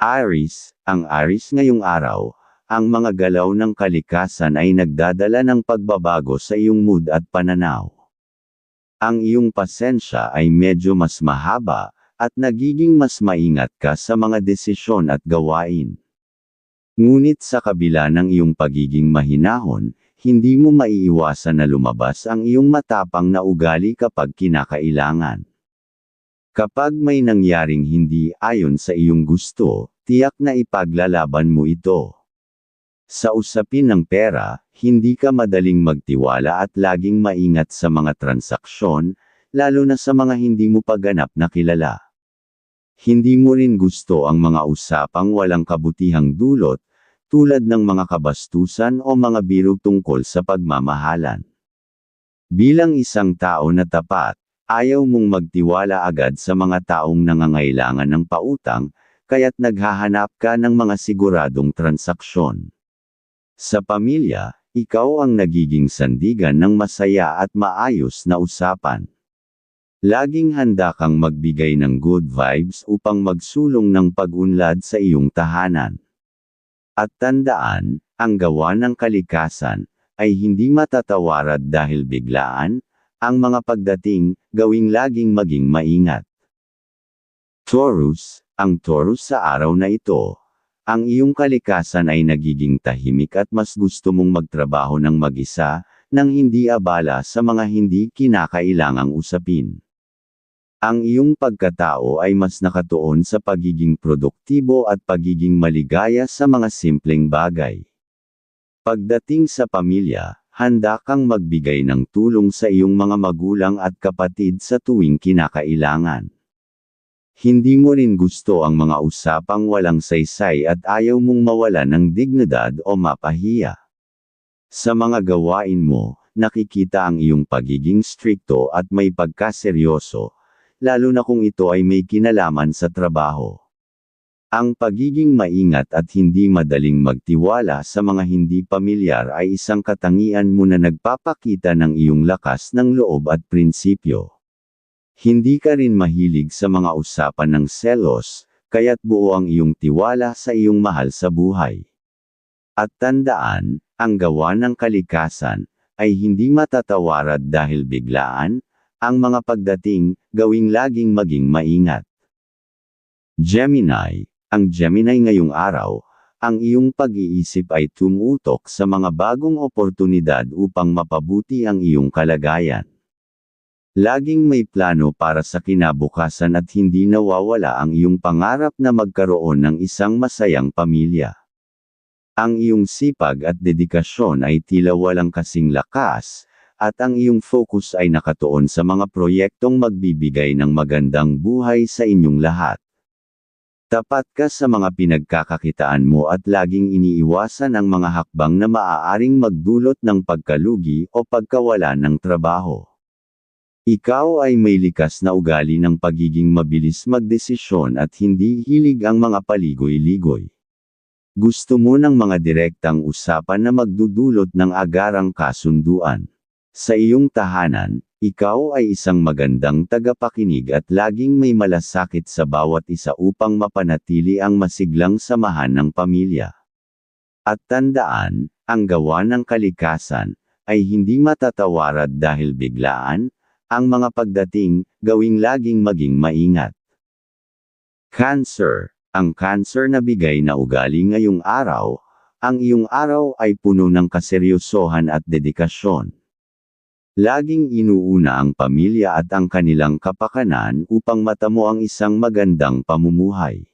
Aris, ang Aris ngayong araw, ang mga galaw ng kalikasan ay nagdadala ng pagbabago sa iyong mood at pananaw. Ang iyong pasensya ay medyo mas mahaba, at nagiging mas maingat ka sa mga desisyon at gawain. Ngunit sa kabila ng iyong pagiging mahinahon, hindi mo maiiwasan na lumabas ang iyong matapang na ugali kapag kinakailangan. Kapag may nangyaring hindi ayon sa iyong gusto, tiyak na ipaglalaban mo ito. Sa usapin ng pera, hindi ka madaling magtiwala at laging maingat sa mga transaksyon, lalo na sa mga hindi mo paganap na kilala. Hindi mo rin gusto ang mga usapang walang kabutihang dulot, tulad ng mga kabastusan o mga biro tungkol sa pagmamahalan. Bilang isang tao na tapat, ayaw mong magtiwala agad sa mga taong nangangailangan ng pautang, kaya't naghahanap ka ng mga siguradong transaksyon. Sa pamilya, ikaw ang nagiging sandigan ng masaya at maayos na usapan. Laging handa kang magbigay ng good vibes upang magsulong ng pag-unlad sa iyong tahanan. At tandaan, ang gawa ng kalikasan, ay hindi matatawarad dahil biglaan, ang mga pagdating, gawing laging maging maingat. Taurus, ang Taurus sa araw na ito, ang iyong kalikasan ay nagiging tahimik at mas gusto mong magtrabaho ng mag-isa, nang hindi abala sa mga hindi kinakailangang usapin. Ang iyong pagkatao ay mas nakatuon sa pagiging produktibo at pagiging maligaya sa mga simpleng bagay. Pagdating sa pamilya, handa kang magbigay ng tulong sa iyong mga magulang at kapatid sa tuwing kinakailangan. Hindi mo rin gusto ang mga usapang walang saysay at ayaw mong mawala ng dignidad o mapahiya. Sa mga gawain mo, nakikita ang iyong pagiging strikto at may pagkaseryoso, lalo na kung ito ay may kinalaman sa trabaho. Ang pagiging maingat at hindi madaling magtiwala sa mga hindi pamilyar ay isang katangian mo na nagpapakita ng iyong lakas ng loob at prinsipyo. Hindi ka rin mahilig sa mga usapan ng selos, kaya't buo ang iyong tiwala sa iyong mahal sa buhay. At tandaan, ang gawa ng kalikasan, ay hindi matatawarad dahil biglaan, ang mga pagdating, gawing laging maging maingat. Gemini, ang Gemini ngayong araw, ang iyong pag-iisip ay tumutok sa mga bagong oportunidad upang mapabuti ang iyong kalagayan. Laging may plano para sa kinabukasan at hindi nawawala ang iyong pangarap na magkaroon ng isang masayang pamilya. Ang iyong sipag at dedikasyon ay tila walang kasing lakas, at ang iyong focus ay nakatuon sa mga proyektong magbibigay ng magandang buhay sa inyong lahat. Tapat ka sa mga pinagkakakitaan mo at laging iniiwasan ang mga hakbang na maaaring magdulot ng pagkalugi o pagkawala ng trabaho. Ikaw ay may likas na ugali ng pagiging mabilis magdesisyon at hindi hilig ang mga paligoy-ligoy. Gusto mo ng mga direktang usapan na magdudulot ng agarang kasunduan. Sa iyong tahanan, ikaw ay isang magandang tagapakinig at laging may malasakit sa bawat isa upang mapanatili ang masiglang samahan ng pamilya. At tandaan, ang gawa ng kalikasan, ay hindi matatawarad dahil biglaan, ang mga pagdating, gawing laging maging maingat. Cancer, ang cancer na bigay na ugali ngayong araw, ang iyong araw ay puno ng kaseryosohan at dedikasyon. Laging inuuna ang pamilya at ang kanilang kapakanan upang matamo ang isang magandang pamumuhay.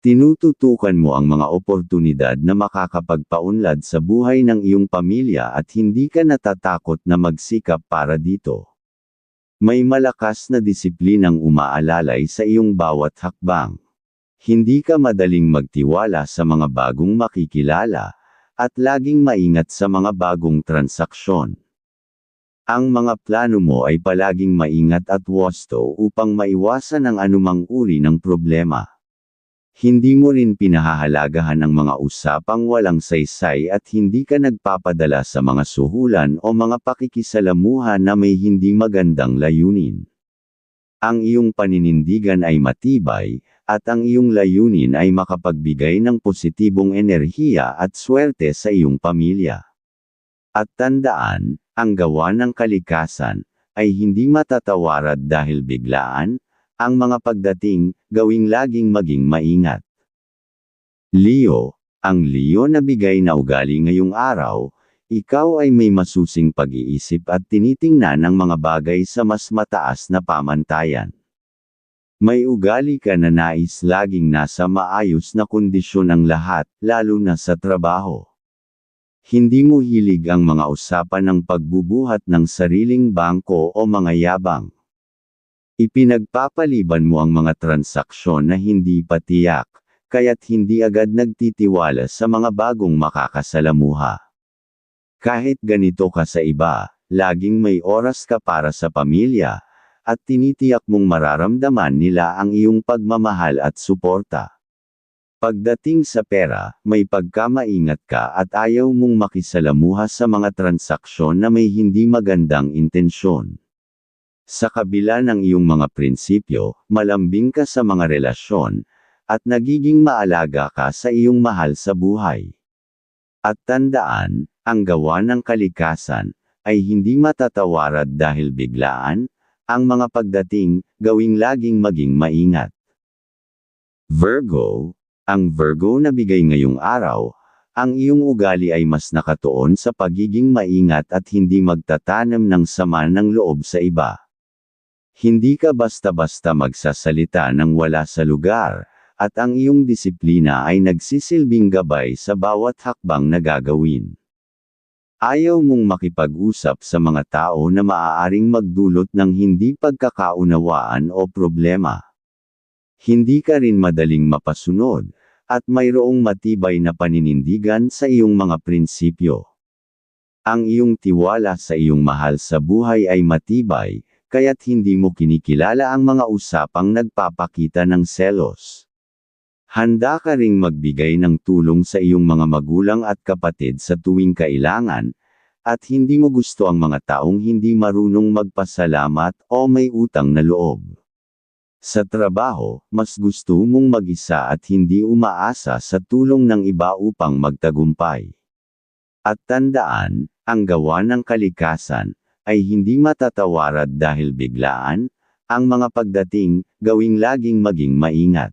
Tinututukan mo ang mga oportunidad na makakapagpaunlad sa buhay ng iyong pamilya at hindi ka natatakot na magsikap para dito. May malakas na disiplinang umaalalay sa iyong bawat hakbang. Hindi ka madaling magtiwala sa mga bagong makikilala, at laging maingat sa mga bagong transaksyon. Ang mga plano mo ay palaging maingat at wasto upang maiwasan ang anumang uri ng problema. Hindi mo rin pinahahalagahan ang mga usapang walang saysay at hindi ka nagpapadala sa mga suhulan o mga pakikisalamuha na may hindi magandang layunin. Ang iyong paninindigan ay matibay, at ang iyong layunin ay makapagbigay ng positibong enerhiya at swerte sa iyong pamilya. At tandaan, ang gawa ng kalikasan, ay hindi matatawarad dahil biglaan, ang mga pagdating, gawing laging maging maingat. Leo, ang Leo na bigay na ugali ngayong araw, ikaw ay may masusing pag-iisip at tinitingnan ang mga bagay sa mas mataas na pamantayan. May ugali ka na nais laging nasa maayos na kondisyon ang lahat, lalo na sa trabaho. Hindi mo hilig ang mga usapan ng pagbubuhat ng sariling bangko o mga yabang. Ipinagpapaliban mo ang mga transaksyon na hindi patiyak, kaya't hindi agad nagtitiwala sa mga bagong makakasalamuha. Kahit ganito ka sa iba, laging may oras ka para sa pamilya, at tinitiyak mong mararamdaman nila ang iyong pagmamahal at suporta. Pagdating sa pera, may pagkamaingat ka at ayaw mong makisalamuha sa mga transaksyon na may hindi magandang intensyon. Sa kabila ng iyong mga prinsipyo, malambing ka sa mga relasyon, at nagiging maalaga ka sa iyong mahal sa buhay. At tandaan, ang gawa ng kalikasan, ay hindi matatawarad dahil biglaan, ang mga pagdating, gawing laging maging maingat. Virgo, ang Virgo na bigay ngayong araw, ang iyong ugali ay mas nakatuon sa pagiging maingat at hindi magtatanam ng sama ng loob sa iba. Hindi ka basta-basta magsasalita ng wala sa lugar, at ang iyong disiplina ay nagsisilbing gabay sa bawat hakbang na gagawin. Ayaw mong makipag-usap sa mga tao na maaaring magdulot ng hindi pagkakaunawaan o problema. Hindi ka rin madaling mapasunod, at mayroong matibay na paninindigan sa iyong mga prinsipyo. Ang iyong tiwala sa iyong mahal sa buhay ay matibay, kaya't hindi mo kinikilala ang mga usapang nagpapakita ng selos. Handa ka ring magbigay ng tulong sa iyong mga magulang at kapatid sa tuwing kailangan, at hindi mo gusto ang mga taong hindi marunong magpasalamat o may utang na loob. Sa trabaho, mas gusto mong mag-isa at hindi umaasa sa tulong ng iba upang magtagumpay. At tandaan, ang gawa ng kalikasan, ay hindi matatawarad dahil biglaan, ang mga pagdating, gawing laging maging maingat.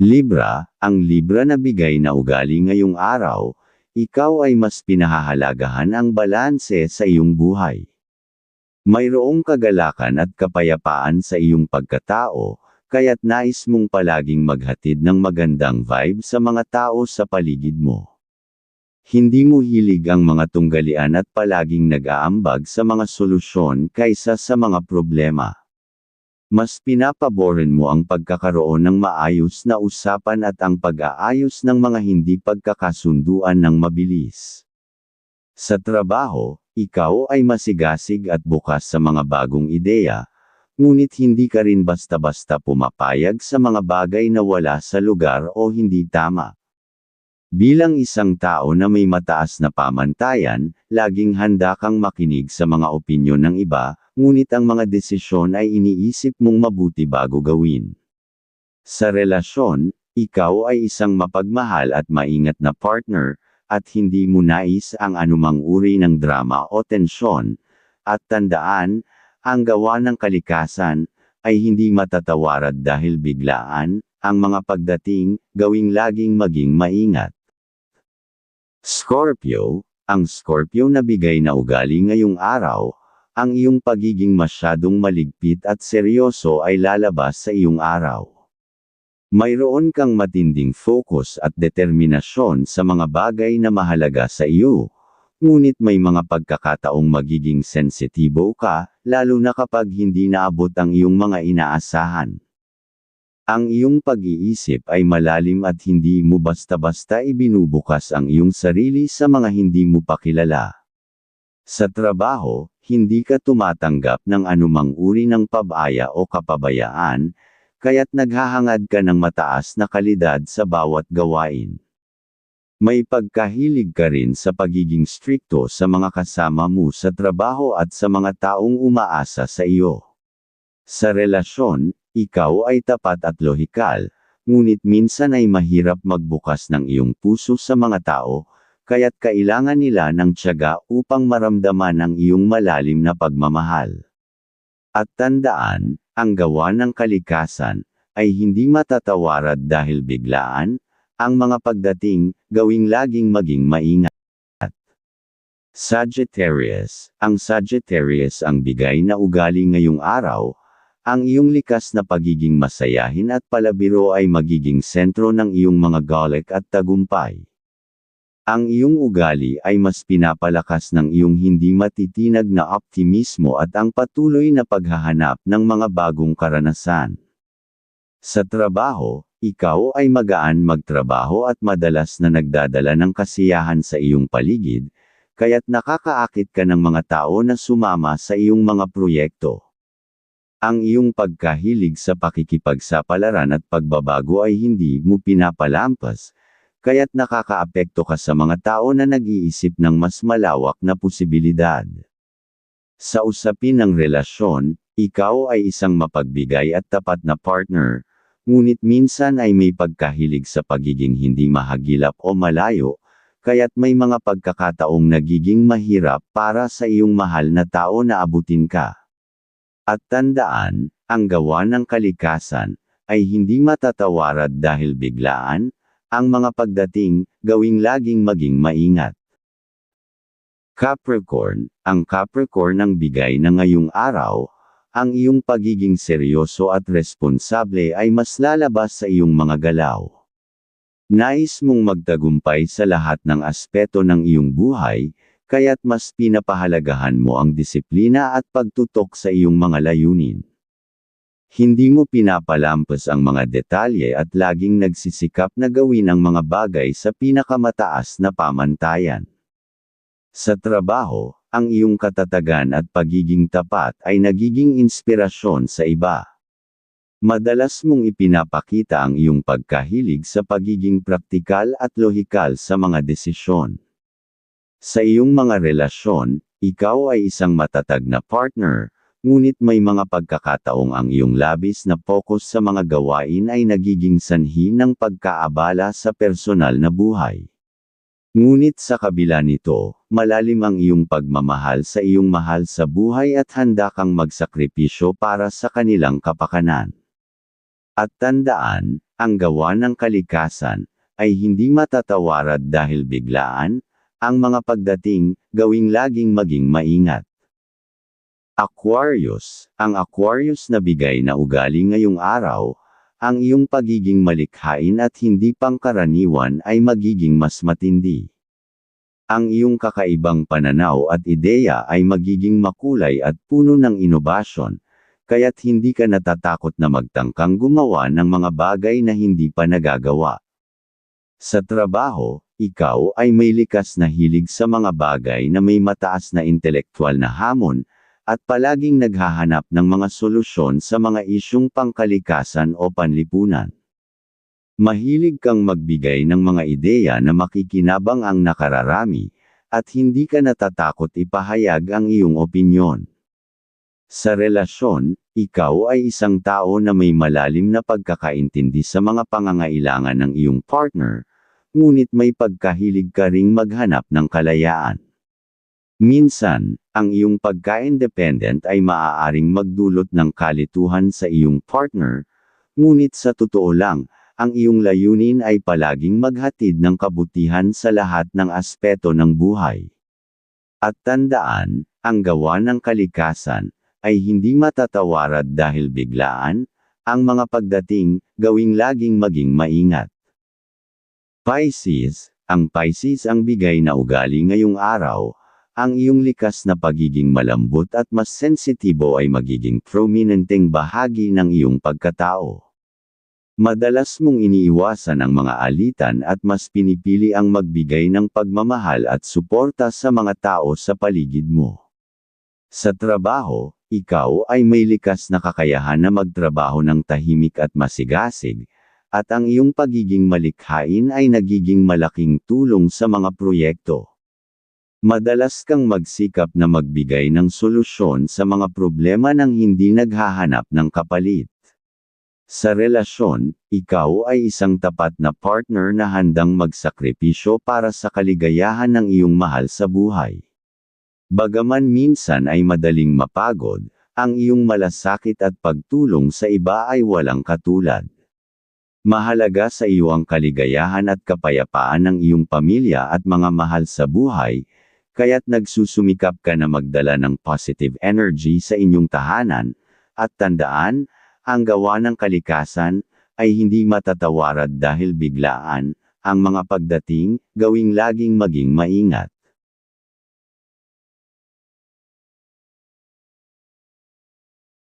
Libra, ang Libra na bigay na ugali ngayong araw, ikaw ay mas pinahahalagahan ang balanse sa iyong buhay. Mayroong kagalakan at kapayapaan sa iyong pagkatao, kaya't nais mong palaging maghatid ng magandang vibe sa mga tao sa paligid mo. Hindi mo hilig ang mga tunggalian at palaging nag-aambag sa mga solusyon kaysa sa mga problema. Mas pinapaborin mo ang pagkakaroon ng maayos na usapan at ang pag-aayos ng mga hindi pagkakasunduan ng mabilis. Sa trabaho, ikaw ay masigasig at bukas sa mga bagong ideya, ngunit hindi ka rin basta-basta pumapayag sa mga bagay na wala sa lugar o hindi tama. Bilang isang tao na may mataas na pamantayan, laging handa kang makinig sa mga opinyon ng iba, ngunit ang mga desisyon ay iniisip mong mabuti bago gawin. Sa relasyon, ikaw ay isang mapagmahal at maingat na partner, at hindi mo nais ang anumang uri ng drama o tensyon, at tandaan, ang gawa ng kalikasan, ay hindi matatawarad dahil biglaan, ang mga pagdating, gawing laging maging maingat. Scorpio, ang Scorpio na bigay na ugali ngayong araw, ang iyong pagiging masyadong maligpit at seryoso ay lalabas sa iyong araw. Mayroon kang matinding focus at determinasyon sa mga bagay na mahalaga sa iyo, ngunit may mga pagkakataong magiging sensitibo ka, lalo na kapag hindi naabot ang iyong mga inaasahan. Ang iyong pag-iisip ay malalim at hindi mo basta-basta ibinubukas ang iyong sarili sa mga hindi mo pakilala. Sa trabaho, hindi ka tumatanggap ng anumang uri ng pabaya o kapabayaan, kaya't naghahangad ka ng mataas na kalidad sa bawat gawain. May pagkahilig ka rin sa pagiging strikto sa mga kasama mo sa trabaho at sa mga taong umaasa sa iyo. Sa relasyon, ikaw ay tapat at lohikal, ngunit minsan ay mahirap magbukas ng iyong puso sa mga tao, kaya't kailangan nila ng tiyaga upang maramdaman ang iyong malalim na pagmamahal. At tandaan, ang gawa ng kalikasan, ay hindi matatawarad dahil biglaan, ang mga pagdating, gawing laging maging maingat. Sagittarius, ang Sagittarius ang bigay na ugali ngayong araw, ang iyong likas na pagiging masayahin at palabiro ay magiging sentro ng iyong mga galik at tagumpay. Ang iyong ugali ay mas pinapalakas ng iyong hindi matitinag na optimismo at ang patuloy na paghahanap ng mga bagong karanasan. Sa trabaho, ikaw ay magaan magtrabaho at madalas na nagdadala ng kasiyahan sa iyong paligid, kaya't nakakaakit ka ng mga tao na sumama sa iyong mga proyekto. Ang iyong pagkahilig sa pakikipagsapalaran at pagbabago ay hindi mo pinapalampas, kaya't nakakaapekto ka sa mga tao na nag-iisip ng mas malawak na posibilidad. Sa usapin ng relasyon, ikaw ay isang mapagbigay at tapat na partner, ngunit minsan ay may pagkahilig sa pagiging hindi mahagilap o malayo, kaya't may mga pagkakataong nagiging mahirap para sa iyong mahal na tao na abutin ka. At tandaan, ang gawa ng kalikasan, ay hindi matatawarad dahil biglaan, ang mga pagdating, gawing laging maging maingat. Capricorn, ang Capricorn ang bigay na ngayong araw, ang iyong pagiging seryoso at responsable ay mas lalabas sa iyong mga galaw. Nais mong magtagumpay sa lahat ng aspeto ng iyong buhay, kaya't mas pinapahalagahan mo ang disiplina at pagtutok sa iyong mga layunin. Hindi mo pinapalampas ang mga detalye at laging nagsisikap na gawin ang mga bagay sa pinakamataas na pamantayan. Sa trabaho, ang iyong katatagan at pagiging tapat ay nagiging inspirasyon sa iba. Madalas mong ipinapakita ang iyong pagkahilig sa pagiging praktikal at lohikal sa mga desisyon. Sa iyong mga relasyon, ikaw ay isang matatag na partner, ngunit may mga pagkakataong ang iyong labis na focus sa mga gawain ay nagiging sanhi ng pagkaabala sa personal na buhay. Ngunit sa kabila nito, malalim ang iyong pagmamahal sa iyong mahal sa buhay at handa kang magsakripisyo para sa kanilang kapakanan. At tandaan, ang gawa ng kalikasan, ay hindi matatawarad dahil biglaan, ang mga pagdating, gawing laging maging maingat. Aquarius, ang Aquarius na bigay na ugali ngayong araw, ang iyong pagiging malikhain at hindi pangkaraniwan ay magiging mas matindi. Ang iyong kakaibang pananaw at ideya ay magiging makulay at puno ng inobasyon, kaya't hindi ka natatakot na magtangkang gumawa ng mga bagay na hindi pa nagagawa. Sa trabaho, ikaw ay may likas na hilig sa mga bagay na may mataas na intelektual na hamon, at palaging naghahanap ng mga solusyon sa mga isyong pangkalikasan o panlipunan. Mahilig kang magbigay ng mga ideya na makikinabang ang nakararami, at hindi ka natatakot ipahayag ang iyong opinyon. Sa relasyon, ikaw ay isang tao na may malalim na pagkakaintindi sa mga pangangailangan ng iyong partner, ngunit may pagkahilig ka ring maghanap ng kalayaan. Minsan, ang iyong pagka-independent ay maaaring magdulot ng kalituhan sa iyong partner, ngunit sa totoo lang, ang iyong layunin ay palaging maghatid ng kabutihan sa lahat ng aspeto ng buhay. At tandaan, ang gawa ng kalikasan, ay hindi matatawarad dahil biglaan, ang mga pagdating, gawing laging maging maingat. Pisces, ang Pisces ang bigay na ugali ngayong araw, ang iyong likas na pagiging malambot at mas sensitibo ay magiging prominenteng bahagi ng iyong pagkatao. Madalas mong iniiwasan ang mga alitan at mas pinipili ang magbigay ng pagmamahal at suporta sa mga tao sa paligid mo. Sa trabaho, ikaw ay may likas na kakayahan na magtrabaho ng tahimik at masigasig, at ang iyong pagiging malikhain ay nagiging malaking tulong sa mga proyekto. Madalas kang magsikap na magbigay ng solusyon sa mga problema nang hindi naghahanap ng kapalit. Sa relasyon, ikaw ay isang tapat na partner na handang magsakripisyo para sa kaligayahan ng iyong mahal sa buhay. Bagaman minsan ay madaling mapagod, ang iyong malasakit at pagtulong sa iba ay walang katulad. Mahalaga sa iyo ang kaligayahan at kapayapaan ng iyong pamilya at mga mahal sa buhay, kaya't nagsusumikap ka na magdala ng positive energy sa inyong tahanan, at tandaan, ang gawa ng kalikasan, ay hindi matatawarad dahil biglaan, ang mga pagdating, gawing laging maging maingat.